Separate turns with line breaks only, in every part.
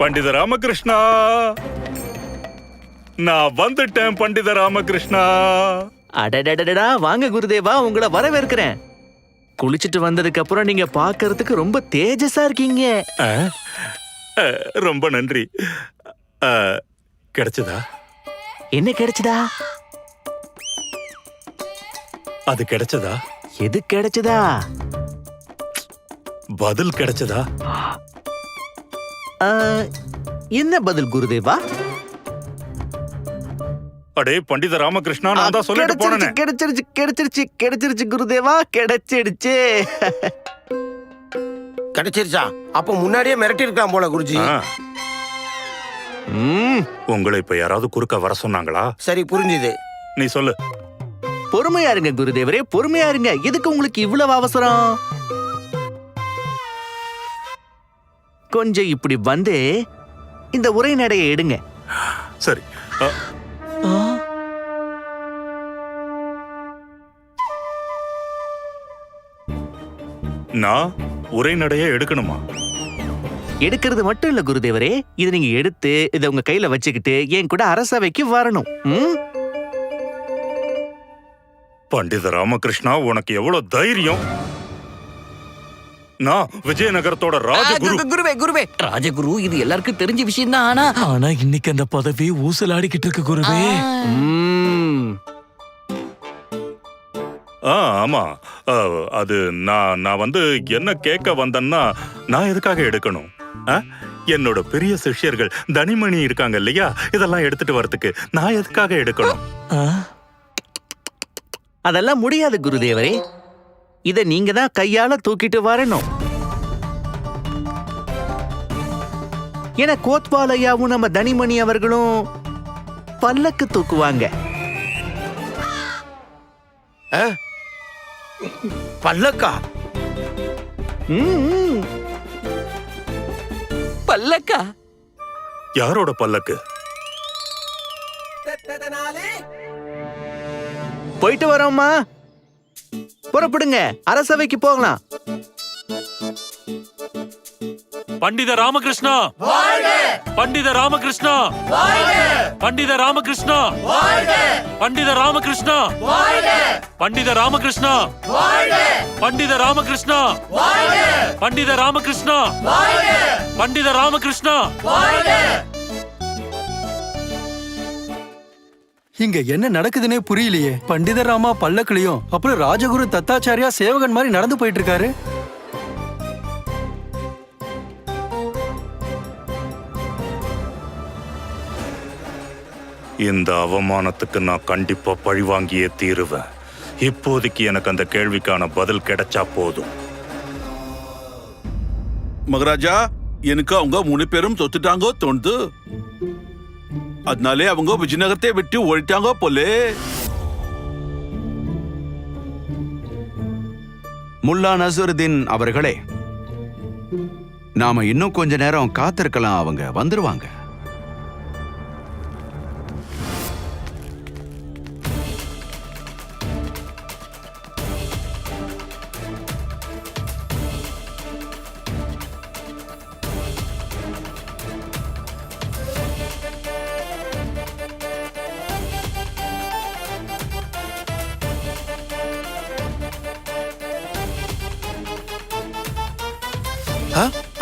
பண்டித ராமகிருஷ்ணா. நான் வந்துட்டேன் பண்டித ராமகிருஷ்ணா.
அடடடடடா வாங்க குருதேவா உங்களை வரவேற்கிறேன். குளிச்சிட்டு வந்ததுக்கு அப்புறம் நீங்க பார்க்கிறதுக்கு ரொம்ப தேஜஸா இருக்கீங்க.
ரொம்ப நன்றி. கிடைச்சதா?
என்ன கிடைச்சதா?
அது கிடைச்சதா?
எது கிடைச்சதா?
பதில் கிடைச்சதா?
என்ன பதில் குருதேவா?
அடே பண்டித ராமகிருஷ்ணா நான் தான் சொல்லிட்டு
கிடைச்சிருச்சு
போனேன்.
கிடைச்சிருச்சு கிடைச்சிருச்சு கிடைச்சிருச்சு குருதேவா கிடைச்சிடுச்சு.
கிடைச்சிருச்சா? அப்ப முன்னாடியே மிரட்டி இருக்கான் போல குருஜி.
ம்,
உங்களை இப்ப யாராவது குறுக்க வர சொன்னாங்களா?
சரி புரிஞ்சுது.
நீ சொல்லு.
பொறுமையா இருங்க குருதேவரே பொறுமையா இருங்க. எதுக்கு உங்களுக்கு இவ்வளவு அவசரம்? கொஞ்சம் இப்படி வந்து இந்த உரைநடையை எடுங்க.
சரி. நான் உரைநடைய எடுக்கணுமா?
எடுக்கிறது மட்டும் இல்ல குருதேவரே. இதை நீங்க எடுத்து இதை உங்க கையில வச்சுக்கிட்டு என் கூட அரசவைக்கு வரணும். ம்?
பண்டித ராமகிருஷ்ணா உனக்கு எவ்வளவு தைரியம்? நான் விஜயநகரத்தோட ராஜகுரு.
குருவே குருவே. ராஜகுரு இது எல்லாருக்கும் தெரிஞ்ச விஷயம் தான் ஆனா
ஆனா இன்னைக்கு அந்த பதவி ஊசலாடிக்கிட்டு இருக்கு குருவே.
ம்.
ஆ ஆமா. அஹ், அது நான் நான் வந்து என்ன கேட்க வந்தேன்னா நான் எதுக்காக எடுக்கணும்? ஆ? என்னோட பெரிய சிஷ்யர்கள் தனிமணி இருக்காங்க இல்லையா? இதெல்லாம் எடுத்துட்டு வரதுக்கு நான் எதுக்காக எடுக்கணும்?
ஆ?
அதெல்லாம் முடியாது குருதேவரே. இத நீங்க தான் கையால தூக்கிட்டு வரணும். என கோத்வாலையாவும் நம்ம தனிமணி அவர்களும் பல்லக்கு தூக்குவாங்க.
பல்லக்கா.
பல்லக்கா?
யாரோட பல்லக்கு?
போயிட்டு வரோம்மா. புறப்படுங்க. அரசவைக்கு போகலாம்.
பண்டித ராமகிருஷ்ணா. பண்டித ராமகிருஷ்ணா. பண்டித ராமகிருஷ்ணா. பண்டித ராமகிருஷ்ணா. பண்டித ராமகிருஷ்ணா. பண்டித ராமகிருஷ்ணா. பண்டித ராமகிருஷ்ணா. பண்டித ராமகிருஷ்ணா.
இங்க என்ன நடக்குதுன்னே புரியலையே. பண்டித ராமா பல்லக்கிலையும் அப்புறம் ராஜகுரு தத்தாச்சாரியா சேவகன் மாதிரி நடந்து போயிட்டு இருக்காரு
இந்த அவமானத்துக்கு நான் கண்டிப்பா பழி வாங்கியே தீருவேன். இப்போதைக்கு எனக்கு அந்த கேள்விக்கான பதில் கிடைச்சா போதும்.
மகாராஜா எனக்கு அவங்க மூணு பேரும் தொத்துட்டாங்கோ தோணுது அதனாலே அவங்க விஜயநகரத்தை விட்டு ஓடிட்டாங்க போலே.
முல்லா நசுருதீன் அவர்களே நாம இன்னும் கொஞ்ச நேரம் காத்திருக்கலாம் அவங்க வந்துருவாங்க.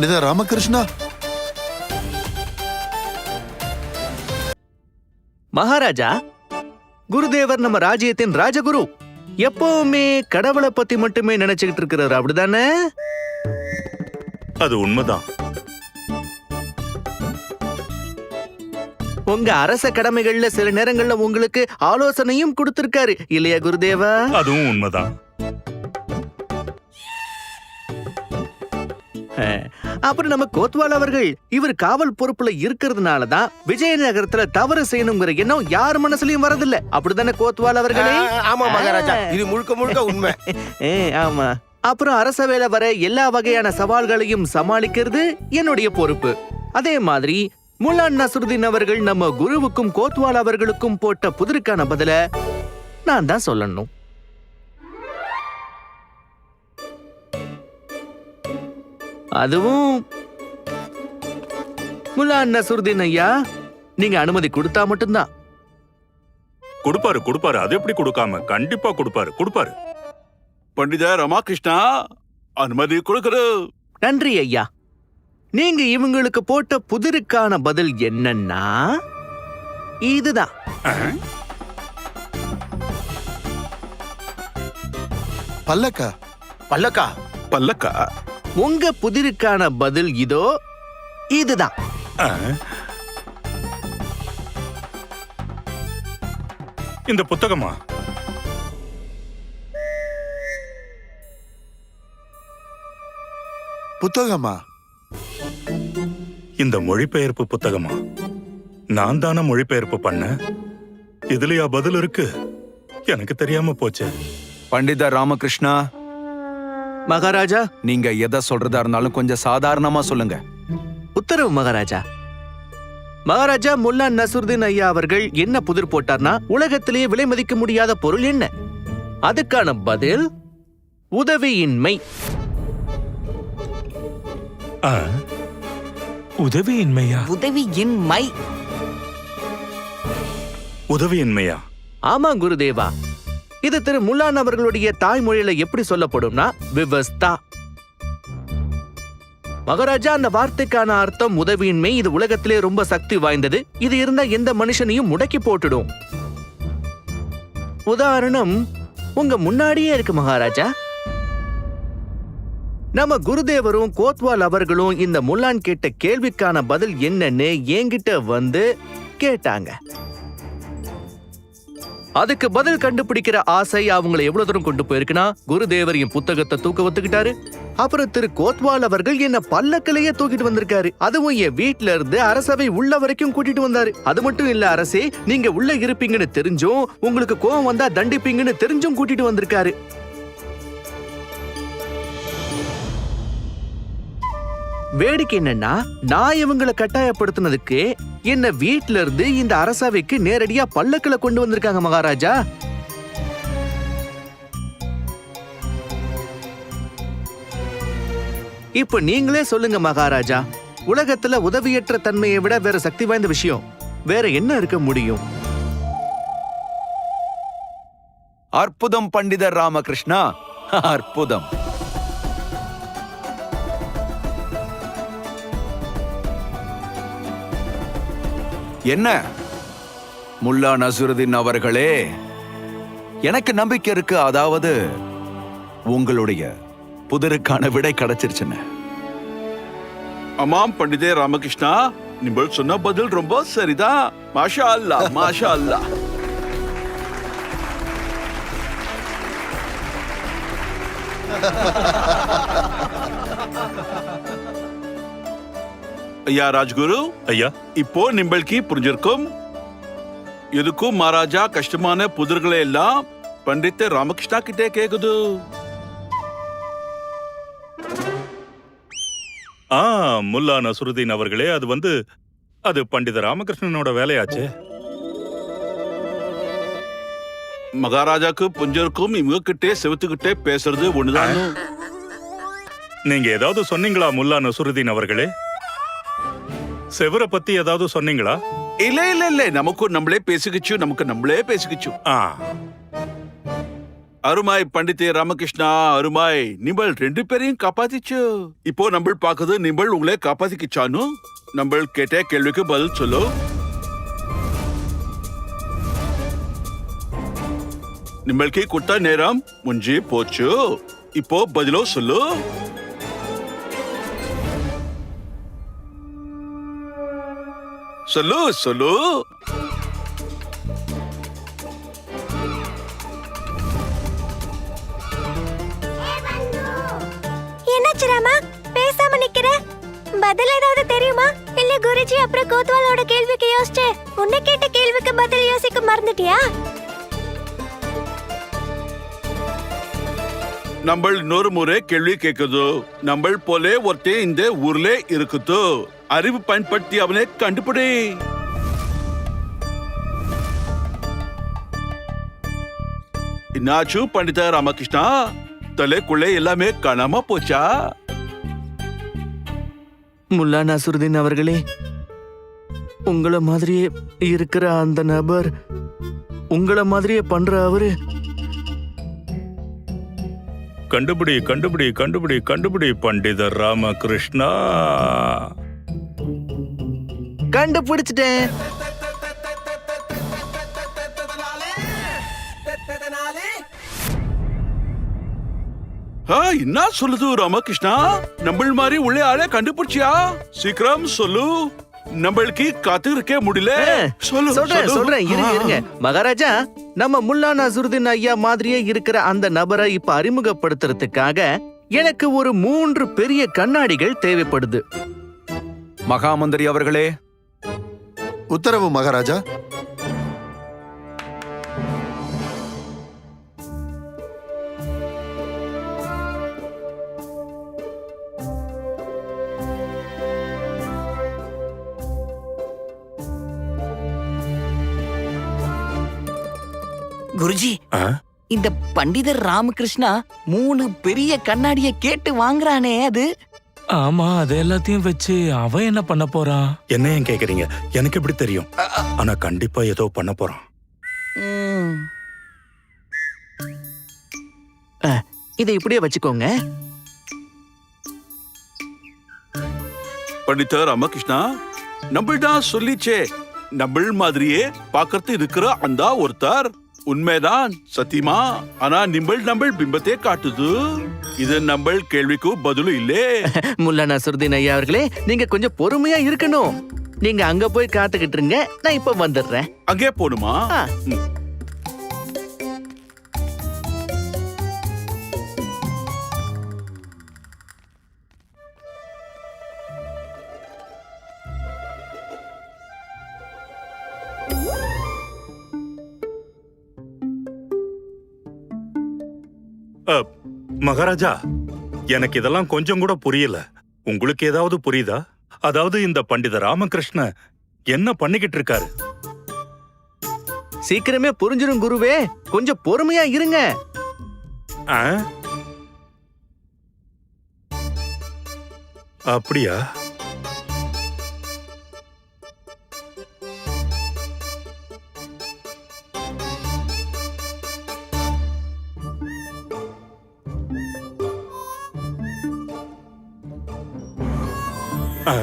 பண்டித ராமகிருஷ்ணா.
மகாராஜா குருதேவர் நம்ம ராஜ்யத்தின் ராஜகுரு. எப்பவுமே கடவுளை பத்தி மட்டுமே நினைச்சுக்கிட்டு இருக்கிறாரு அப்படிதானே?
அது உண்மைதான்.
உங்க அரச கடமைகள்ல சில நேரங்கள்ல உங்களுக்கு ஆலோசனையும் கொடுத்திருக்காரு இல்லையா குருதேவா?
அதுவும் உண்மைதான்.
அப்புறம் நம்ம கோத்வால் அவர்கள் இவர் காவல் பொறுப்புல இருக்கிறதுனால தான் விஜயநகரத்துல தவறு செய்யணுங்கிற எண்ணம் யார் மனசுலயும் வரதில்ல. அப்படிதானே கோத்வால் அவர்களே?
ஆமா மகாராஜா. இது முழுக்க முழுக்க உண்மை.
ஆமா. அப்புறம் அரசவேல வர எல்லா வகையான சவால்களையும் சமாளிக்கிறது என்னுடைய பொறுப்பு. அதே மாதிரி முல்லான் நசுருதீன் அவர்கள் நம்ம குருவுக்கும் கோத்வால் அவர்களுக்கும் போட்ட புதிருக்கான பதில நான் தான் சொல்லணும். அதுவும் முல்லா நசுருதீன் ஐயா நீங்க அனுமதி கொடுத்தா மட்டும்தான்.
கொடுப்பாரு கொடுப்பாரு. அது எப்படி கொடுக்காம? கண்டிப்பா கொடுப்பாரு. கொடுப்பாரு.
பண்டித ராமகிருஷ்ணா அனுமதி கொடுக்கறு
நன்றி ஐயா. நீங்க இவங்களுக்கு போட்ட புதிருக்கான பதில் என்னன்னா இதுதான்.
பல்லக்கா.
பல்லக்கா?
பல்லக்கா?
உங்க புதிருக்கான பதில் இதோ இதுதான்.
ஆ. இந்த புத்தகமா?
புத்தகமா?
இந்த மொழிபெயர்ப்பு புத்தகமா? நான் தானே மொழிபெயர்ப்பு பண்ண? இதுலயா பதில் இருக்கு? எனக்கு தெரியாம போச்சு.
பண்டித ராமகிருஷ்ணா
மகாராஜா
நீங்க எதை சொல்றதா இருந்தாலும் கொஞ்சம் சாதாரணமா சொல்லுங்க.
உத்தரவு மகாராஜா. மகாராஜா முல்லா நசுருதீன் ஐயா அவர்கள் என்ன புதிர் போட்டார்னா உலகத்திலேயே விலை மதிக்க முடியாத பொருள் என்ன? அதுக்கான பதில் உதவியின்மை.
ஆ. உதவியின்மையா?
உதவி என் மை
உதவியின்மையா?
ஆமா குருதேவா. இது திரு முல்லான் அவர்களுடைய தாய்மொழியில எப்படி சொல்லப்படும்னா விவஸ்தா. மகாராஜா அந்த வார்த்தைக்கான அர்த்தம் உதவியின்மை இது உலகத்திலே ரொம்ப சக்தி வாய்ந்தது. இது இருந்தா எந்த மனுஷனையும் முடக்கி போட்டுடும். உதாரணம் உங்க முன்னாடியே இருக்கு மகாராஜா. நம்ம குருதேவரும் கோத்வால் அவர்களும் இந்த முல்லான் கேட்ட கேள்விக்கான பதில் என்னன்னு என்கிட்ட வந்து கேட்டாங்க. அதுக்கு பதில் கண்டுபிடிக்கிற ஆசை அவங்களை எவ்வளவு தூரம் கொண்டு போயிருக்குன்னா குருதேவர் என் புத்தகத்தை தூக்க ஒத்துக்கிட்டாரு. அப்புறம் திரு கோத்வால் அவர்கள் என்ன பல்லக்கிலேயே தூக்கிட்டு வந்திருக்காரு. அதுவும் என் வீட்ல இருந்து அரசவை உள்ள வரைக்கும் கூட்டிட்டு வந்தாரு. அது மட்டும் இல்ல அரசே நீங்க உள்ள இருப்பீங்கன்னு தெரிஞ்சும் உங்களுக்கு கோவம் வந்தா தண்டிப்பீங்கன்னு தெரிஞ்சும் கூட்டிட்டு வந்திருக்காரு. வேடிக்கை என்னன்னா நான் இவங்களை கட்டாயப்படுத்தினதுக்கு என்ன வீட்ல இருந்து இந்த அரசவைக்கு நேரடியா பல்லக்கில கொண்டு வந்திருக்காங்க மகாராஜா. இப்ப நீங்களே சொல்லுங்க மகாராஜா உலகத்துல உதவியற்ற தன்மையை விட வேற சக்தி வாய்ந்த விஷயம். வேற என்ன இருக்க முடியும்?
அற்புதம் பண்டிதர் ராமகிருஷ்ணா. அற்புதம். என்ன? முல்லா நசுருதீன் அவர்களே எனக்கு நம்பிக்கை இருக்கு. அதாவது உங்களுடைய புதருக்கான விடை கிடைச்சிருச்சுன்னு.
ஆமாம் பண்டிதே ராமகிருஷ்ணா நீங்கள் சொன்ன பதில் ரொம்ப சரிதான் மாஷா அல்லா மாஷா அல்லா ஐயா ராஜ்குரு.
ஐயா.
இப்போ நிம்பளுக்கு புரிஞ்சிருக்கும். எதுக்கும் மகாராஜா கஷ்டமான புதிர்களை எல்லாம் பண்டித்த ராமகிருஷ்ணா கிட்டே கேக்குது.
ஆ முல்லா நசுருதீன் அவர்களே அது வந்து அது பண்டித ராமகிருஷ்ணனோட வேலையாச்சே.
மகாராஜாக்கு புஞ்சருக்கும் இவங்க கிட்டே செவத்துக்கிட்டே பேசுறது ஒண்ணுதான்.
நீங்க ஏதாவது சொன்னீங்களா முல்லா நசுருதீன் அவர்களே? செவரை பத்தி ஏதாவது சொன்னீங்களா?
இல்ல இல்ல இல்ல. நமக்கு நம்மளே பேசிக்கிச்சு நமக்கு நம்மளே பேசிக்கிச்சு.
ஆ.
அருமாய் பண்டிதே ராமகிருஷ்ணா அருமாய் நிம்பள் ரெண்டு பேரையும் காப்பாத்திச்சு. இப்போ நம்ம பாக்குது நிம்பள் உங்களே காப்பாத்திக்கிச்சானு? நம்ம கேட்ட கேள்விக்கு பதில் சொல்லு. நிம்பளுக்கு கொடுத்த நேரம் முஞ்சி போச்சு. இப்போ பதிலோ சொல்லு. சொல்லு சொல்லு.
என்னாச்சு ராமா? பேசாம நிக்கிற? பதில் ஏதாவது தெரியுமா? இல்ல குருஜி அப்புறம் கோத்வாலோட கேள்விக்கு யோசிச்சு உன்னை கேட்ட கேள்விக்கு பதில் யோசிக்க மறந்துட்டியா?
நம்ம இன்னொரு முறை கேள்வி கேக்குது. நம்ம போலே ஒருத்தன் இந்த ஊர்ல இருக்குது அறிவு பயன்படுத்தி அவனை கண்டுபிடி. என்னாச்சு பண்டித ராமகிருஷ்ணா? தலைக்குள்ளே எல்லாமே காணாம போச்சா?
முல்லா நசுருதீன் அவர்களே உங்களை மாதிரியே இருக்கிற அந்த நபர் உங்களை மாதிரியே பண்ற அவரு
கண்டுபிடி கண்டுபிடி கண்டுபிடி கண்டுபிடி பண்டிதர் ராமகிருஷ்ணா.
கண்டுபிடிச்சிட்டேன்.
ஆ, என்ன சொல்லுது ராமகிருஷ்ணா? நம்மள் மாதிரி உள்ளே ஆளே கண்டுபிடிச்சியா? சீக்கிரம் சொல்லு. நம்மளுக்கு காத்திருக்கே முடியல. சொல்லு
சொல்றேன். சொல்றேன். இருங்க இருங்க. மகாராஜா நம்ம முல்லா நசுருதீன் ஐயா மாதிரியே இருக்கிற அந்த நபரை இப்ப அறிமுகப்படுத்துறதுக்காக எனக்கு ஒரு மூன்று பெரிய கண்ணாடிகள் தேவைப்படுது.
மகாமந்திரி அவர்களே.
உத்தரவு மகாராஜா.
இந்த பண்டிதர் ராமகிருஷ்ணா மூணு பெரிய கண்ணாடிய கேட்டு வாங்குறானே அது.
ஆமா அது எல்லாத்தையும் வச்சு அவன் என்ன பண்ண போறான்?
என்ன ஏன் கேக்குறீங்க? எனக்கு எப்படி தெரியும்? ஆனா கண்டிப்பா ஏதோ பண்ண போறான்.
இதை இப்படியே வச்சுக்கோங்க.
பண்டித ராமகிருஷ்ணா நம்மள் தான் சொல்லிச்சே. நம்மள் மாதிரியே பாக்கறது இருக்கிற அந்த ஒருத்தர். உண்மைதான் சத்தியமா? ஆனா நிம்பள் நம்மள் பிம்பத்தை காட்டுது. இது நம்மள் கேள்விக்கு பதிலும் இல்லே.
முல்லா நசுருதீன் ஐயா அவர்களே நீங்க கொஞ்சம் பொறுமையா இருக்கணும். நீங்க அங்க போய் காத்துக்கிட்டு இருங்க நான் இப்ப வந்துடுறேன்.
அங்கே போணுமா?
மகாராஜா எனக்கு இதெல்லாம் கொஞ்சம் கூட புரியல. உங்களுக்கு ஏதாவது புரியுதா? அதாவது இந்த பண்டித ராமகிருஷ்ண என்ன பண்ணிக்கிட்டு இருக்காரு?
சீக்கிரமே புரிஞ்சிரும் குருவே. கொஞ்சம் பொறுமையா இருங்க?
அப்படியா? ஆ?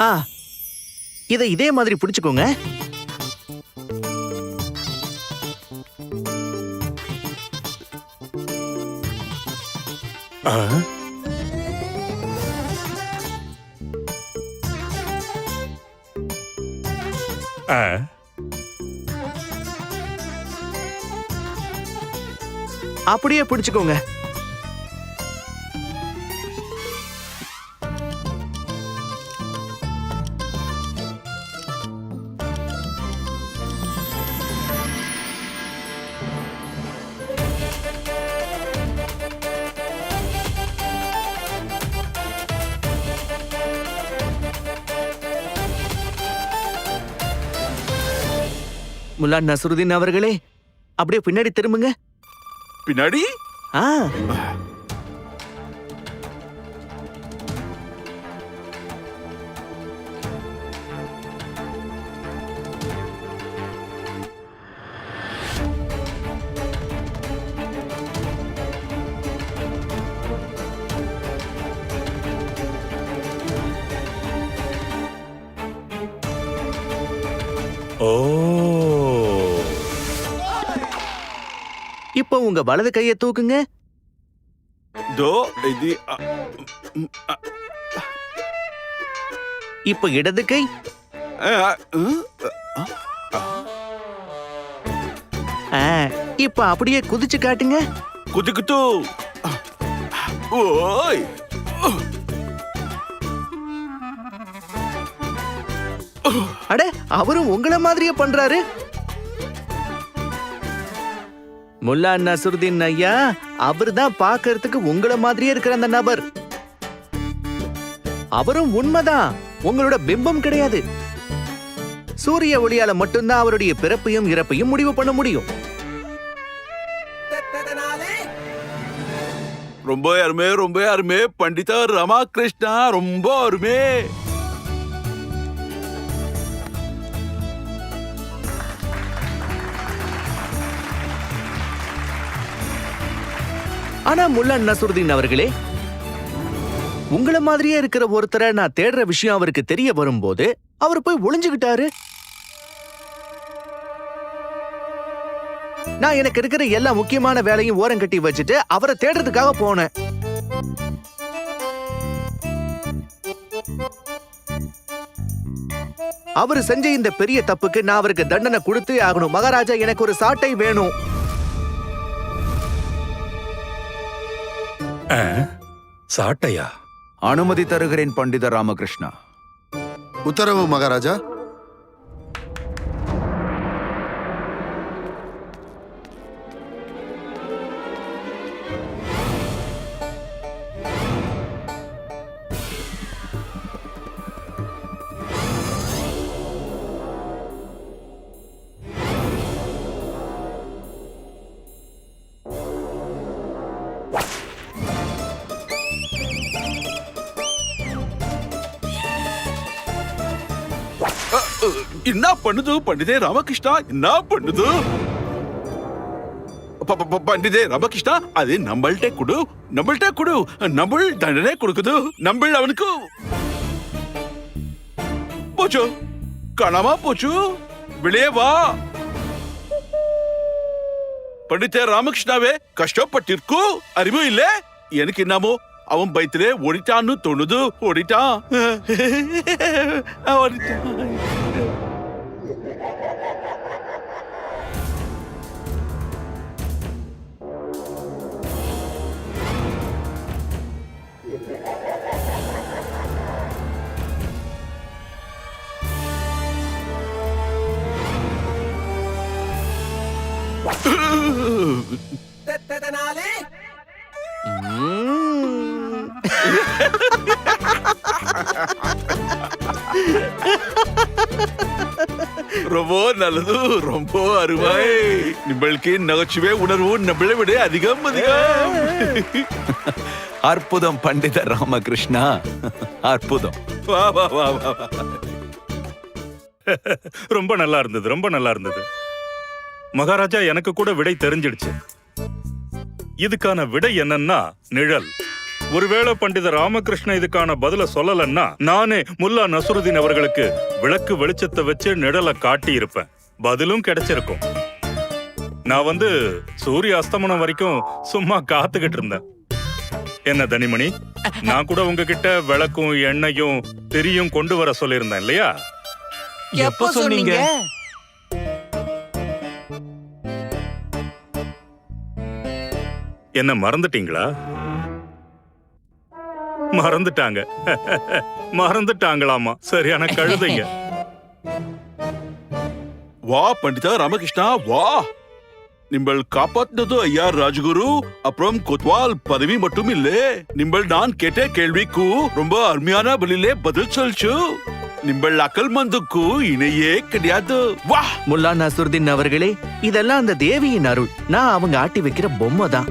ஆ இதை இதே மாதிரி பிடிச்சுக்கோங்க அப்படியே பிடிச்சுக்கோங்க. முல்லா நசுருதீன் அவர்களே அப்படியே பின்னாடி திரும்புங்க.
பின்னாடி?
ஆ.
ஓ.
இப்போ உங்க வலது கையை தூக்குங்க.
தோ இது
இப்போ இடது கை. இப்போ அப்படியே குதிச்சு காட்டுங்க.
குதிக்குத்து ஓய்.
அட அவரும் உங்கள மாதிரியே பண்றாரு. முல்லா நசுருதீன் ஐயா அவர்தான் பார்க்கறதுக்கு உங்களை மாதிரியே இருக்கிற அந்த நபர். அவரும் உண்மைதான். உங்களோட பிம்பம் கிடையாது. சூரிய ஒளியால மட்டும்தான் அவருடைய பிறப்பையும் இறப்பையும் முடிவு பண்ண முடியும்.
ரொம்ப அருமை ரொம்ப அருமை. பண்டிதா ரமாகிருஷ்ணா ரொம்ப அருமை.
ஆனா முல்லா நசுருதீன் அவர்களே உங்களை மாதிரியே இருக்கிற ஒருத்தரை நான் தேடுற விஷயம் அவருக்கு தெரிய வரும்போது அவர் போய் ஒளிஞ்சுகிட்டாரு. நான் எனக்கு இருக்கிற எல்லா முக்கியமான வேலையும் ஓரம் கட்டி வச்சுட்டு அவரை தேடுறதுக்காக போனேன். அவர் செஞ்ச இந்த பெரிய தப்புக்கு நான் அவருக்கு தண்டனை கொடுத்தே ஆகணும். மகாராஜா எனக்கு ஒரு சாட்டை வேணும்.
சாட்டையா?
அனுமதி தருகிறேன் பண்டித ராமகிருஷ்ணா.
உத்தரவு மகாராஜா.
பண்ணுது? பண்டிதே ராமகிருஷ்ணா? என்ன பண்ணுது? பண்டிதே ரமகிருஷ்ணா அது நம்மள்ட்ட கொடு. நம்மள்ட்ட கொடு. நம்மள் தண்டனை கொடுக்குது. நம்மள் அவனுக்கு. போச்சு. காணாம போச்சு. வெளியே வா. பண்டிதே ராமகிருஷ்ணாவே கஷ்டப்பட்டிருக்கு. அறிவு இல்ல. எனக்கு என்னமோ அவன் பயத்திலே ஓடிட்டான்னு தோணுது. ஓடிட்டான். ஓடிட்டான். நல்லது. ரொம்ப அருமை. நம்மளுக்கு நகைச்சுவை உணர்வு நம்மளை விட அதிகம் அதிகம்.
அற்புதம் பண்டித ராமகிருஷ்ணா. அற்புதம்.
வா வா வா வா வா.
ரொம்ப நல்லா இருந்தது ரொம்ப நல்லா இருந்தது. மகாராஜா எனக்கு கூட விடை தெரிஞ்சிடுச்சு. இதுக்கான விடை என்னன்னா நிழல். ஒருவேளை பண்டித ராமகிருஷ்ண இதுக்கான பதில சொல்லலன்னா நானே முல்லா நசுருதீன் அவர்களுக்கு விளக்கு வெளிச்சத்தை வச்சு நிழலை காட்டி இருப்பேன் பதிலும் கிடைச்சிருக்கும். நான் வந்து சூரிய அஸ்தமனம் வரைக்கும் சும்மா காத்துக்கிட்டு இருந்தேன். என்ன தனிமணி? நான் கூட உங்ககிட்ட விளக்கும் எண்ணெயும் திரியும் கொண்டு வர சொல்லியிருந்தேன் இல்லையா?
எப்ப சொன்னீங்க?
என்ன மறந்துட்டீங்களா? மறந்துட்டாங்க. மறந்துட்டாங்களாமா? சரியான கழுதைங்க.
வா பண்டிதா ராமகிருஷ்ணா வா. நிம்பள் காப்பாத்தினது ஐயா ராஜகுரு அப்புறம் கொத்வால் பதவி மட்டும் இல்ல. நிம்பள் நான் கேட்ட கேள்விக்கு ரொம்ப அருமையான பதிலே பதில் சொல்ச்சு. நிம்பள் அக்கல் மந்துக்கு இணையே கிடையாது. வா.
முல்லா நசுருதீன் அவர்களே இதெல்லாம் அந்த தேவியின் அருள். நான் அவங்க ஆட்டி வைக்கிற பொம்மை தான்